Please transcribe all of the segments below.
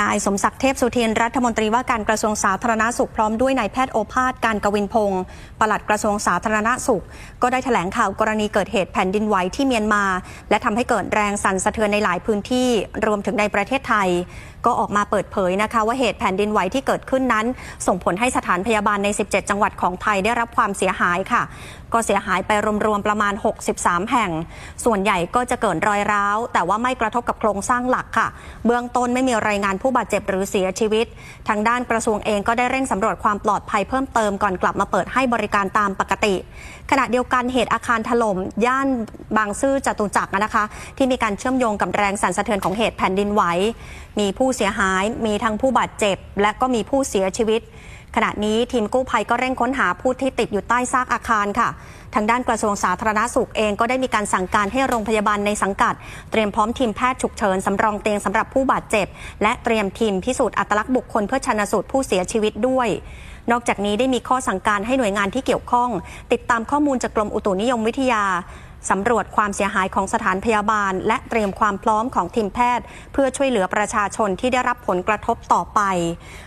นายสมศักดิ์เทพสุเทินรัฐมนตรีว่าการกระทรวงสาธารณสุขพร้อมด้วยนายแพทย์โอภาสการกวินพงศ์ปลัดกระทรวงสาธารณสุข ก็ได้แถลงข่าวกรณีเกิดเหตุแผ่นดินไหวที่เมียนมา และทำให้เกิดแรงสั่นสะเทือนในหลายพื้นที่รวมถึงในประเทศไทยก็ออกมาเปิดเผยนะคะว่าเหตุแผ่นดินไหวที่เกิดขึ้นนั้น ส่งผลให้สถานพยาบาลใน 17 จังหวัดของไทยได้รับความเสียหายค่ะ ก็เสียหายไปรวมๆประมาณ 63 แห่ง ส่วนใหญ่ก็จะเกิดรอยร้าว แต่ว่าไม่กระทบกับโครงสร้างหลักค่ะ เบื้องต้นไม่มีรายงานผู้บาดเจ็บหรือเสียชีวิต ทางด้านกระทรวงเองก็ได้เร่งสำรวจความปลอดภัยเพิ่มเติมก่อนกลับมาเปิดให้บริการตามปกติ ขณะเดียวกันเหตุอาคารถล่มย่านบางซื่อจตุจักรนะคะ ที่มีการเชื่อมโยงกับแรงสั่นสะเทือนของเหตุแผ่นดินไหวมีผู้เสียหาย มีทั้งผู้บาดเจ็บ และก็มีผู้เสียชีวิต ขณะนี้ทีมกู้ภัยก็เร่งค้นหาผู้ที่ติดอยู่ใต้ซากอาคารค่ะ ทางด้านกระทรวงสาธารณสุขเองก็ได้มีการสั่งการให้โรงพยาบาลในสังกัด เตรียมพร้อมทีมแพทย์ฉุกเฉินสำรองเตียงสำหรับผู้บาดเจ็บ และเตรียมทีมพิสูจน์อัตลักษณ์บุคคลเพื่อชันสูตรผู้เสียชีวิตด้วยนอกจากนี้ได้มีข้อสั่งการให้หน่วยงานที่เกี่ยวข้อง ติดตามข้อมูลจากกรมอุตุนิยมวิทยา สำรวจความเสียหายของสถานพยาบาล และเตรียมความพร้อมของทีมแพทย์ เพื่อช่วยเหลือประชาชนที่ได้รับผลกระทบต่อไป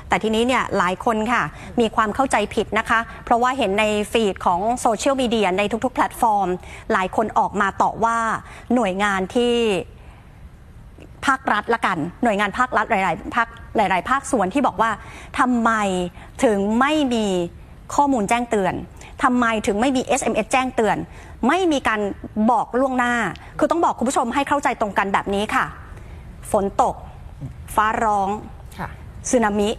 แต่ทีนี้เนี่ยหลายคนค่ะ มีความเข้าใจผิดนะคะ เพราะว่าเห็นในฟีดของโซเชียลมีเดียในทุกๆ แพลตฟอร์ม หลายคนออกมาต่อว่าหน่วยงานที่ภาครัฐละกัน หน่วยงานภาครัฐหลาย ๆ ภาคหลาย ๆ ภาคส่วนที่บอกว่าทำไมถึงไม่มีข้อมูลแจ้งเตือน ทำไมถึงไม่มี SMS แจ้งเตือน ไม่มีการบอกล่วงหน้า คือต้องบอกคุณผู้ชมให้เข้าใจตรงกันแบบนี้ค่ะ ฝนตก ฟ้าร้องค่ะสึนามิ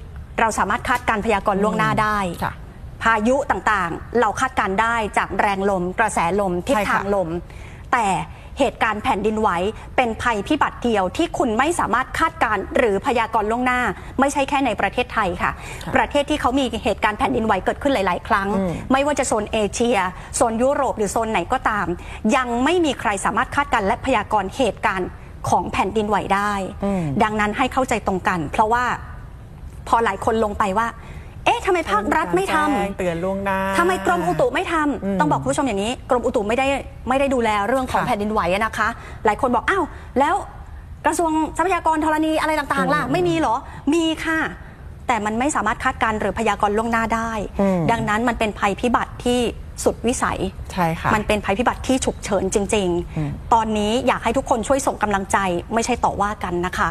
เราสามารถคาดการณ์พยากรณ์ล่วงหน้าได้ค่ะพายุต่างๆ เราคาดการณ์ได้จากแรงลม กระแสลมทิศใช่ค่ะทางลม แต่ เหตุการณ์แผ่นดินไหวเป็นภัยพิบัติเดียวที่คุณไม่สามารถคาดการณ์หรือพยากรณ์ล่วงหน้า ไม่ใช่แค่ในประเทศไทยค่ะ ประเทศที่เขามีเหตุการณ์แผ่นดินไหวเกิดขึ้นหลาย ๆ ครั้ง ไม่ว่าจะโซนเอเชียโซนยุโรปหรือโซนไหนก็ตาม ยังไม่มีใครสามารถคาดการณ์และพยากรณ์เหตุการณ์ของแผ่นดินไหวได้ ดังนั้นให้เข้าใจตรงกัน เพราะว่าพอหลายคนลงไปว่า เอ๊ะทำไมภาครัฐไม่ทำแจ้งเตือนล่วงหน้า ทำไมกรมอุตุไม่ทำอืมต้องบอกคุณผู้ชมอย่างนี้ กรมอุตุไม่ได้ไม่ได้ดูแลเรื่องของค่ะแผ่นดินไหวอะนะคะ หลายคนบอกอ้าวแล้วกระทรวงทรัพยากรธรณีอะไรต่างๆล่ะ อืมไม่มีเหรอ มีค่ะ แต่มันไม่สามารถคาดการณ์หรือพยากรณ์ล่วงหน้าได้ อืม ดังนั้นมันเป็นภัยพิบัติที่สุดวิสัย ใช่ค่ะ มันเป็นภัยพิบัติที่ฉุกเฉินจริง อืม ๆ ตอนนี้อยากให้ทุกคนช่วยส่งกำลังใจไม่ใช่ต่อว่ากันนะคะ